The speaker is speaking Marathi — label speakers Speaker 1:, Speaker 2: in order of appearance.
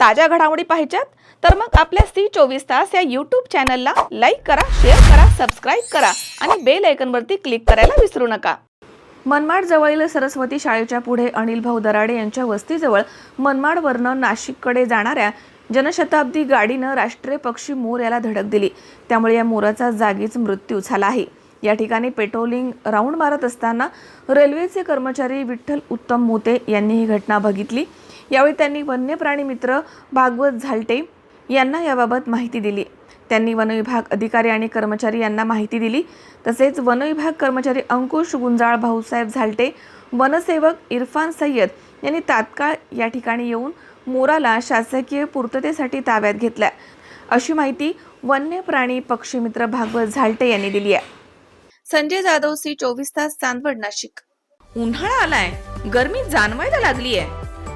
Speaker 1: ताज्या घडामोडी पाहिजेत तर मग आपल्या सी चोवीस तास या यूट्यूब चॅनलला लाईक करा शेअर करा सबस्क्राईब करा आणि बेल आयकनवरती क्लिक करायला विसरू नका. मनमाड जवळील सरस्वती शाळेच्या पुढे अनिल भाऊ दराडे यांच्या वस्तीजवळ मनमाडवरनं नाशिककडे जाणाऱ्या जनशताब्दी गाडीनं राष्ट्रीय पक्षी मोर याला धडक दिली. त्यामुळे या मोराचा जागीच मृत्यू झाला आहे. या ठिकाणी पेट्रोलिंग राऊंड मारत असताना रेल्वेचे कर्मचारी विठ्ठल उत्तम मोते यांनी ही घटना बघितली. यावेळी त्यांनी वन्यप्राणी मित्र भागवत झालटे यांना याबाबत माहिती दिली. त्यांनी वनविभाग अधिकारी आणि कर्मचारी यांना माहिती दिली. तसेच वनविभाग कर्मचारी अंकुश गुंजाळ भाऊसाहेब झालटे वनसेवक इरफान सय्यद यांनी तात्काळ या ठिकाणी येऊन मोराला शासकीय पूर्ततेसाठी ताब्यात घेतल्या. अशी माहिती वन्य प्राणी पक्षीमित्र भागवत झालटे यांनी दिली आहे. संजय जाधव सी चोवीस तास चांदवड नाशिक. उन्हाळा आलाय. गर्मी जाणवायला लागली आहे